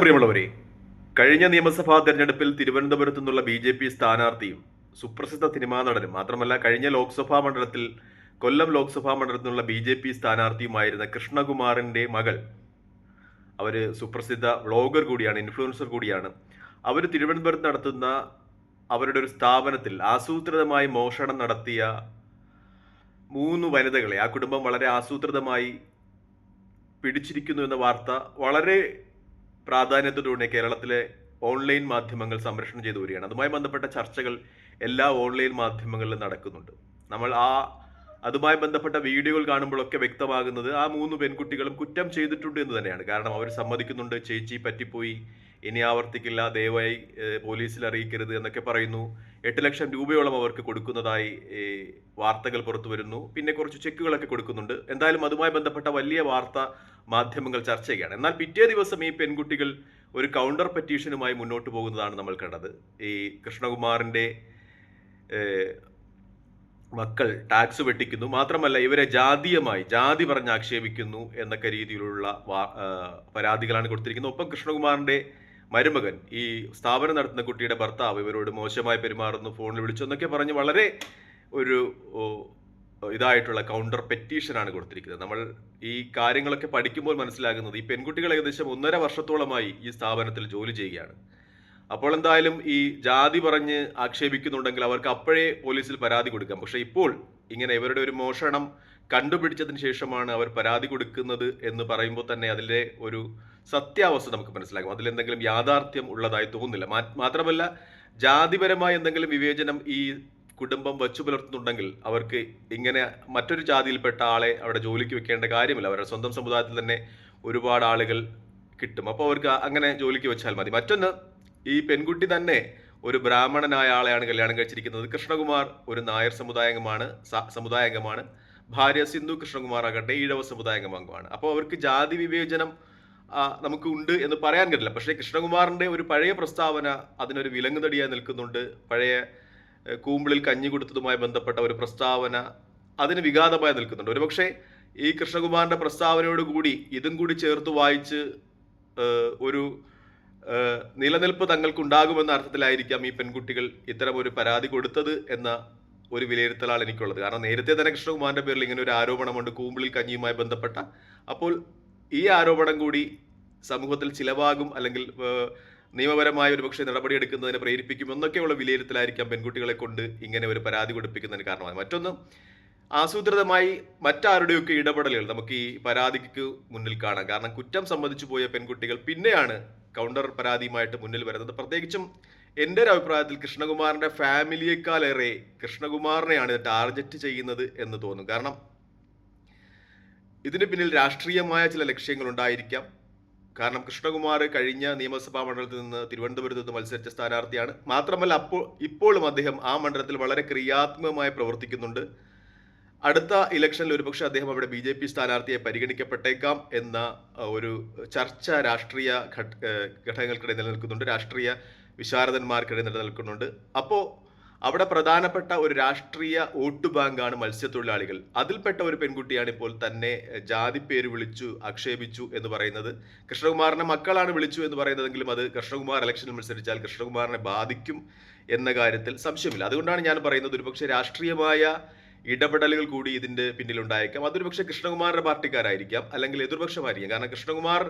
പ്രിയമുള്ളവരെ കഴിഞ്ഞ നിയമസഭാ തെരഞ്ഞെടുപ്പിൽ തിരുവനന്തപുരത്തു നിന്നുള്ള ബി ജെ പി സ്ഥാനാർത്ഥിയും സുപ്രസിദ്ധ സിനിമാ നടനും മാത്രമല്ല കഴിഞ്ഞ ലോക്സഭാ മണ്ഡലത്തിൽ കൊല്ലം ലോക്സഭാ മണ്ഡലത്തിൽ നിന്നുള്ള ബി ജെ പി സ്ഥാനാർത്ഥിയുമായിരുന്ന കൃഷ്ണകുമാറിന്റെ മകൾ. അവർ സുപ്രസിദ്ധ വ്ളോഗർ കൂടിയാണ് ഇൻഫ്ലുവൻസർ കൂടിയാണ്. അവർ തിരുവനന്തപുരത്ത് നടത്തുന്ന അവരുടെ ഒരു സ്ഥാപനത്തിൽ ആസൂത്രിതമായി മോഷണം നടത്തിയ മൂന്ന് വനിതകളെ ആ കുടുംബം വളരെ ആസൂത്രിതമായി പിടിച്ചിരിക്കുന്നു എന്ന വാർത്ത വളരെ പ്രാധാന്യത്തോടെ കേരളത്തിലെ ഓൺലൈൻ മാധ്യമങ്ങൾ സംരക്ഷണം ചെയ്തു വരികയാണ്. അതുമായി ബന്ധപ്പെട്ട ചർച്ചകൾ എല്ലാ ഓൺലൈൻ മാധ്യമങ്ങളിലും നടക്കുന്നുണ്ട്. നമ്മൾ ആ അതുമായി ബന്ധപ്പെട്ട വീഡിയോകൾ കാണുമ്പോഴൊക്കെ വ്യക്തമാകുന്നത് ആ മൂന്ന് പെൺകുട്ടികളും കുറ്റം ചെയ്തിട്ടുണ്ട് എന്ന് തന്നെയാണ്. കാരണം അവർ സമ്മതിക്കുന്നുണ്ട് ചേച്ചി പറ്റിപ്പോയി ഇനി ആവർത്തിക്കില്ല ദയവായി പോലീസിൽ അറിയിക്കരുത് എന്നൊക്കെ പറയുന്നു. എട്ട് ലക്ഷം രൂപയോളം അവർക്ക് കൊടുക്കുന്നതായി വാർത്തകൾ പുറത്തു വരുന്നു. പിന്നെ കുറച്ച് ചെക്കുകളൊക്കെ കൊടുക്കുന്നുണ്ട്. എന്തായാലും അതുമായി ബന്ധപ്പെട്ട വലിയ വാർത്ത മാധ്യമങ്ങൾ ചർച്ച ചെയ്യുകയാണ്. എന്നാൽ പിറ്റേ ദിവസം ഈ പെൺകുട്ടികൾ ഒരു കൗണ്ടർ പെറ്റീഷനുമായി മുന്നോട്ട് പോകുന്നതാണ് നമ്മൾ കണ്ടത്. ഈ കൃഷ്ണകുമാറിന്റെ മക്കൾ ടാക്സ് വെട്ടിക്കുന്നു. മാത്രമല്ല ഇവരെ ജാതീയമായി ജാതി പറഞ്ഞ് ആക്ഷേപിക്കുന്നു എന്നൊക്കെ രീതിയിലുള്ള പരാതികളാണ് കൊടുത്തിരിക്കുന്നത്. ഒപ്പം കൃഷ്ണകുമാറിന്റെ മരുമകൻ ഈ സ്ഥാപനം നടത്തുന്ന കുട്ടിയുടെ ഭർത്താവ് ഇവരോട് മോശമായി പെരുമാറുന്നു ഫോണിൽ വിളിച്ചു എന്നൊക്കെ പറഞ്ഞ് വളരെ ഒരു ഇതായിട്ടുള്ള കൗണ്ടർ പെറ്റീഷനാണ് കൊടുത്തിരിക്കുന്നത്. നമ്മൾ ഈ കാര്യങ്ങളൊക്കെ പഠിക്കുമ്പോൾ മനസ്സിലാകുന്നത് ഈ പെൺകുട്ടികൾ ഏകദേശം ഒന്നര വർഷത്തോളമായി ഈ സ്ഥാപനത്തിൽ ജോലി ചെയ്യുകയാണ്. അപ്പോൾ എന്തായാലും ഈ ജാതി പറഞ്ഞ് ആക്ഷേപിക്കുന്നുണ്ടെങ്കിൽ അവർക്ക് അപ്പോഴേ പോലീസിൽ പരാതി കൊടുക്കാം. പക്ഷേ ഇപ്പോൾ ഇങ്ങനെ ഇവരുടെ ഒരു മോഷണം കണ്ടുപിടിച്ചതിന് ശേഷമാണ് അവർ പരാതി കൊടുക്കുന്നത് എന്ന് പറയുമ്പോൾ തന്നെ അതിലെ ഒരു സത്യാവസ്ഥ നമുക്ക് മനസ്സിലാകും. അതിലെന്തെങ്കിലും യാഥാർത്ഥ്യം ഉള്ളതായി തോന്നുന്നില്ല. മാത്രമല്ല ജാതിപരമായ എന്തെങ്കിലും വിവേചനം ഈ കുടുംബം വച്ചു പുലർത്തുന്നുണ്ടെങ്കിൽ അവർക്ക് ഇങ്ങനെ മറ്റൊരു ജാതിയിൽപ്പെട്ട ആളെ അവിടെ ജോലിക്ക് വെക്കേണ്ട കാര്യമില്ല. അവരുടെ സ്വന്തം സമുദായത്തിൽ തന്നെ ഒരുപാട് ആളുകൾ കിട്ടും. അപ്പോൾ അവർക്ക് അങ്ങനെ ജോലിക്ക് വെച്ചാൽ മതി. മറ്റൊന്ന് ഈ പെൺകുട്ടി തന്നെ ഒരു ബ്രാഹ്മണനായ ആളെയാണ് കല്യാണം കഴിച്ചിരിക്കുന്നത്. കൃഷ്ണകുമാർ ഒരു നായർ സമുദായംഗമാണ് സമുദായംഗമാണ് സമുദായാംഗമാണ്. ഭാര്യ സിന്ധു കൃഷ്ണകുമാർ ആകട്ടെ ഈഴവ സമുദായംഗമാണ് അപ്പോൾ അവർക്ക് ജാതി വിവേചനം നമുക്ക് ഉണ്ട് എന്ന് പറയാൻ കഴിയില്ല. പക്ഷേ കൃഷ്ണകുമാറിന്റെ ഒരു പഴയ പ്രസ്താവന അതിനൊരു വിലങ്ങുതടിയായി നിൽക്കുന്നുണ്ട്. പഴയ കൂമ്പിളിൽ കഞ്ഞി കൊടുത്തതുമായി ബന്ധപ്പെട്ട ഒരു പ്രസ്താവന അതിന് വിഘാതമായി നിൽക്കുന്നുണ്ട്. ഒരുപക്ഷെ ഈ കൃഷ്ണകുമാറിന്റെ പ്രസ്താവനയോട് കൂടി ഇതും കൂടി ചേർത്ത് വായിച്ച് ഒരു നിലനിൽപ്പ് തങ്ങൾക്കുണ്ടാകുമെന്ന അർത്ഥത്തിലായിരിക്കാം ഈ പെൺകുട്ടികൾ ഇത്തരം ഒരു പരാതി കൊടുത്തത് എന്ന ഒരു വിലയിരുത്തലാണ് എനിക്കുള്ളത്. കാരണം നേരത്തെ തന്നെ കൃഷ്ണകുമാറിന്റെ പേരിൽ ഇങ്ങനെ ഒരു ആരോപണമുണ്ട്. കൂമ്പിളിൽ കഞ്ഞിയുമായി ബന്ധപ്പെട്ട. അപ്പോൾ ഈ ആരോപണം കൂടി സമൂഹത്തിൽ ചിലവാകും അല്ലെങ്കിൽ നിയമപരമായ ഒരു പക്ഷേ നടപടിയെടുക്കുന്നതിന് പ്രേരിപ്പിക്കും എന്നൊക്കെയുള്ള വിലയിരുത്തലായിരിക്കാം പെൺകുട്ടികളെ കൊണ്ട് ഇങ്ങനെ ഒരു പരാതി കൊടുപ്പിക്കുന്നതിന് കാരണമാണ് മറ്റൊന്ന് ആസൂത്രിതമായി മറ്റാരുടെയൊക്കെ ഇടപെടലുകൾ നമുക്ക് ഈ പരാതിക്ക് മുന്നിൽ കാണാം. കാരണം കുറ്റം സംബന്ധിച്ചു പോയ പെൺകുട്ടികൾ പിന്നെയാണ് കൗണ്ടർ പരാതിയുമായിട്ട് മുന്നിൽ വരുന്നത്. പ്രത്യേകിച്ചും എന്റെ ഒരു അഭിപ്രായത്തിൽ കൃഷ്ണകുമാറിന്റെ ഫാമിലിയേക്കാളേറെ കൃഷ്ണകുമാറിനെയാണ് ഇത് ടാർഗറ്റ് ചെയ്യുന്നത് എന്ന് തോന്നും. കാരണം ഇതിന് പിന്നിൽ രാഷ്ട്രീയമായ ചില ലക്ഷ്യങ്ങൾ ഉണ്ടായിരിക്കാം കാരണം കൃഷ്ണകുമാർ കഴിഞ്ഞ നിയമസഭാ മണ്ഡലത്തിൽ നിന്ന് തിരുവനന്തപുരത്ത് നിന്ന് മത്സരിച്ച സ്ഥാനാർത്ഥിയാണ്. മാത്രമല്ല അപ്പോൾ ഇപ്പോഴും അദ്ദേഹം ആ മണ്ഡലത്തിൽ വളരെ ക്രിയാത്മകമായി പ്രവർത്തിക്കുന്നുണ്ട്. അടുത്ത ഇലക്ഷനിൽ ഒരുപക്ഷെ അദ്ദേഹം അവിടെ ബി ജെ പി സ്ഥാനാർത്ഥിയെ പരിഗണിക്കപ്പെട്ടേക്കാം എന്ന ഒരു ചർച്ച രാഷ്ട്രീയ ഘട്ട ഘടകങ്ങൾക്കിടെ നിലനിൽക്കുന്നുണ്ട്. രാഷ്ട്രീയ വിശാരദന്മാർക്കിടെ നിലനിൽക്കുന്നുണ്ട്. അപ്പോൾ അവിടെ പ്രധാനപ്പെട്ട ഒരു രാഷ്ട്രീയ വോട്ട് ബാങ്കാണ് മത്സ്യത്തൊഴിലാളികൾ. അതിൽപ്പെട്ട ഒരു പെൺകുട്ടിയാണ് ഇപ്പോൾ തന്നെ ജാതി പേര് വിളിച്ചു ആക്ഷേപിച്ചു എന്ന് പറയുന്നത്. കൃഷ്ണകുമാറിന്റെ മക്കളാണ് വിളിച്ചു എന്ന് പറയുന്നതെങ്കിലും അത് കൃഷ്ണകുമാർ ഇലക്ഷനിൽ മത്സരിച്ചാൽ കൃഷ്ണകുമാറിനെ ബാധിക്കും എന്ന കാര്യത്തിൽ സംശയമില്ല. അതുകൊണ്ടാണ് ഞാൻ പറയുന്നത് ഒരുപക്ഷെ രാഷ്ട്രീയമായ ഇടപെടലുകൾ കൂടി ഇതിന്റെ പിന്നിലുണ്ടായേക്കാം. അതൊരു പക്ഷേ കൃഷ്ണകുമാറിന്റെ പാർട്ടിക്കാരായിരിക്കാം അല്ലെങ്കിൽ എതിർപക്ഷമായിരിക്കാം. കാരണം കൃഷ്ണകുമാർ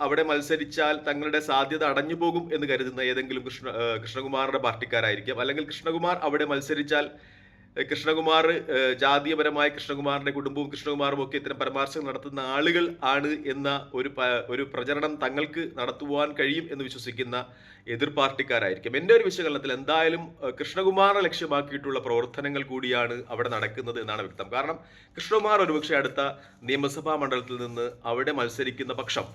അവിടെ മത്സരിച്ചാൽ തങ്ങളുടെ സാധ്യത അടഞ്ഞു പോകും എന്ന് കരുതുന്ന ഏതെങ്കിലും കൃഷ്ണ കൃഷ്ണകുമാറിന്റെ പാർട്ടിക്കാരായിരിക്കാം. അല്ലെങ്കിൽ കൃഷ്ണകുമാർ അവിടെ മത്സരിച്ചാൽ കൃഷ്ണകുമാർ ജാതീയപരമായ കൃഷ്ണകുമാറിന്റെ കുടുംബവും കൃഷ്ണകുമാറും ഒക്കെ ഇത്തരം പരാമർശങ്ങൾ നടത്തുന്ന ആളുകൾ ആണ് എന്ന ഒരു ഒരു പ്രചരണം തങ്ങൾക്ക് നടത്തുവാൻ കഴിയും എന്ന് വിശ്വസിക്കുന്ന എതിർ പാർട്ടിക്കാരായിരിക്കും. എന്റെ ഒരു വിശകലനത്തിൽ എന്തായാലും കൃഷ്ണകുമാറെ ലക്ഷ്യമാക്കിയിട്ടുള്ള പ്രവർത്തനങ്ങൾ കൂടിയാണ് അവിടെ നടക്കുന്നത് എന്നാണ് വ്യക്തം. കാരണം കൃഷ്ണകുമാർ ഒരുപക്ഷെ അടുത്ത നിയമസഭാ മണ്ഡലത്തിൽ നിന്ന് അവിടെ മത്സരിക്കുന്ന പക്ഷം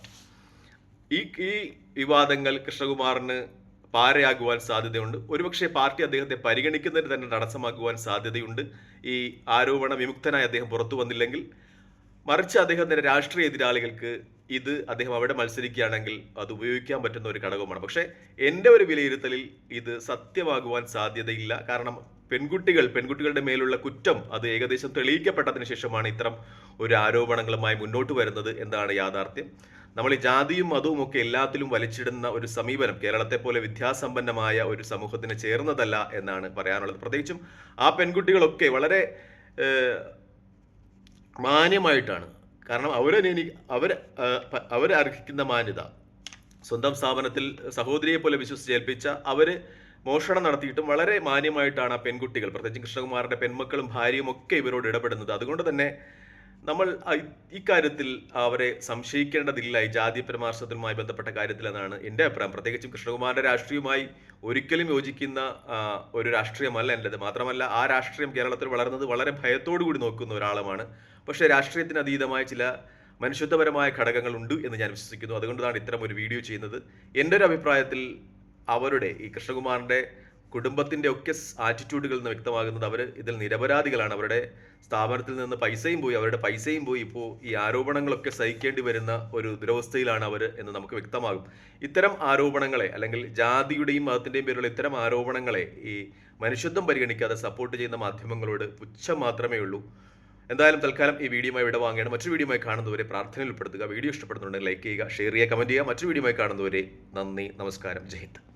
ഈ ഈ വിവാദങ്ങൾ കൃഷ്ണകുമാറിന് പാരയാകുവാൻ സാധ്യതയുണ്ട്. ഒരുപക്ഷെ പാർട്ടി അദ്ദേഹത്തെ പരിഗണിക്കുന്നതിന് തന്നെ തടസ്സമാക്കുവാൻ സാധ്യതയുണ്ട്. ഈ ആരോപണ വിമുക്തനായി അദ്ദേഹം പുറത്തു വന്നില്ലെങ്കിൽ മറിച്ച് അദ്ദേഹത്തിന്റെ രാഷ്ട്രീയ എതിരാളികൾക്ക് ഇത് അദ്ദേഹം അവിടെ മത്സരിക്കുകയാണെങ്കിൽ അത് ഉപയോഗിക്കാൻ പറ്റുന്ന ഒരു ഘടകമാണ് പക്ഷേ എന്റെ ഒരു വിലയിരുത്തലിൽ ഇത് സത്യമാകുവാൻ സാധ്യതയില്ല. കാരണം പെൺകുട്ടികൾ പെൺകുട്ടികളുടെ മേലുള്ള കുറ്റം അത് ഏകദേശം തെളിയിക്കപ്പെട്ടതിന് ശേഷമാണ് ഇത്തരം ഒരു ആരോപണങ്ങളുമായി മുന്നോട്ട് വരുന്നത് എന്നാണ് യാഥാർത്ഥ്യം. നമ്മൾ ഈ ജാതിയും മതവും ഒക്കെ എല്ലാത്തിലും വലിച്ചിടുന്ന ഒരു സമീപനം കേരളത്തെ പോലെ വിദ്യാസമ്പന്നമായ ഒരു സമൂഹത്തിന് ചേർന്നതല്ല എന്നാണ് പറയാനുള്ളത്. പ്രത്യേകിച്ചും ആ പെൺകുട്ടികളൊക്കെ വളരെ മാന്യമായിട്ടാണ്. കാരണം അവരെ അവർ അവർ അർഹിക്കുന്ന മാന്യത. സ്വന്തം സ്ഥാപനത്തിൽ സഹോദരിയെ പോലെ വിശ്വസിച്ചേൽപ്പിച്ച അവർ മോഷണം നടത്തിയിട്ടും വളരെ മാന്യമായിട്ടാണ് ആ പെൺകുട്ടികൾ പ്രത്യേകിച്ച് കൃഷ്ണകുമാറിന്റെ പെൺമക്കളും ഭാര്യയും ഒക്കെ ഇവരോട് ഇടപെടുന്നത്. അതുകൊണ്ട് തന്നെ നമ്മൾ ഇക്കാര്യത്തിൽ അവരെ സംശയിക്കേണ്ടതില്ല. ഈ ജാതി പരമാർശത്തിനുമായി ബന്ധപ്പെട്ട കാര്യത്തിൽ എന്നാണ് എന്റെ അഭിപ്രായം. പ്രത്യേകിച്ചും കൃഷ്ണകുമാറിന്റെ രാഷ്ട്രീയവുമായി ഒരിക്കലും യോജിക്കുന്ന ഒരു രാഷ്ട്രീയമല്ല എന്റെത് മാത്രമല്ല ആ രാഷ്ട്രീയം കേരളത്തിൽ വളർന്നത് വളരെ ഭയത്തോടു കൂടി നോക്കുന്ന ഒരാളുമാണ്. പക്ഷേ രാഷ്ട്രീയത്തിന് അതീതമായ ചില മനുഷ്യത്വപരമായ ഘടകങ്ങളുണ്ട് എന്ന് ഞാൻ വിശ്വസിക്കുന്നു. അതുകൊണ്ടാണ് ഇത്തരം ഒരു വീഡിയോ ചെയ്യുന്നത്. എന്റെ ഒരു അഭിപ്രായത്തിൽ അവരുടെ ഈ കൃഷ്ണകുമാറിന്റെ കുടുംബത്തിന്റെ ഒക്കെ ആറ്റിറ്റ്യൂഡുകളിൽ നിന്ന് വ്യക്തമാകുന്നത് അവർ ഇതിൽ നിരപരാധികളാണ്. അവരുടെ സ്ഥാപനത്തിൽ നിന്ന് പൈസയും പോയി അവരുടെ പൈസയും പോയി. ഇപ്പോൾ ഈ ആരോപണങ്ങളൊക്കെ സഹിക്കേണ്ടി വരുന്ന ഒരു ദുരവസ്ഥയിലാണ് അവർ എന്ന് നമുക്ക് വ്യക്തമാകും. ഇത്തരം ആരോപണങ്ങളെ അല്ലെങ്കിൽ ജാതിയുടെയും മതത്തിന്റെയും പേരിലുള്ള ഇത്തരം ആരോപണങ്ങളെ ഈ മനുഷ്യത്വം പരിഗണിക്കാതെ സപ്പോർട്ട് ചെയ്യുന്ന മാധ്യമങ്ങളോട് പുച്ഛം മാത്രമേ ഉള്ളൂ. എന്തായാലും തൽക്കാലം ഈ വീഡിയോയുമായി വിട വാങ്ങിയാണ് മറ്റൊരു വീഡിയോയുമായി കാണുന്നവരെ പ്രാർത്ഥനയിൽ ഉൾപ്പെടുത്തുക. വീഡിയോ ഇഷ്ടപ്പെടുന്നുണ്ടെങ്കിൽ ലൈക്ക് ചെയ്യുക ഷെയർ ചെയ്യുക കമന്റ് ചെയ്യുക. മറ്റൊരു വീഡിയോയുമായി കാണുന്നവരെ നന്ദി നമസ്കാരം. ജയ് ഹിന്ദ്.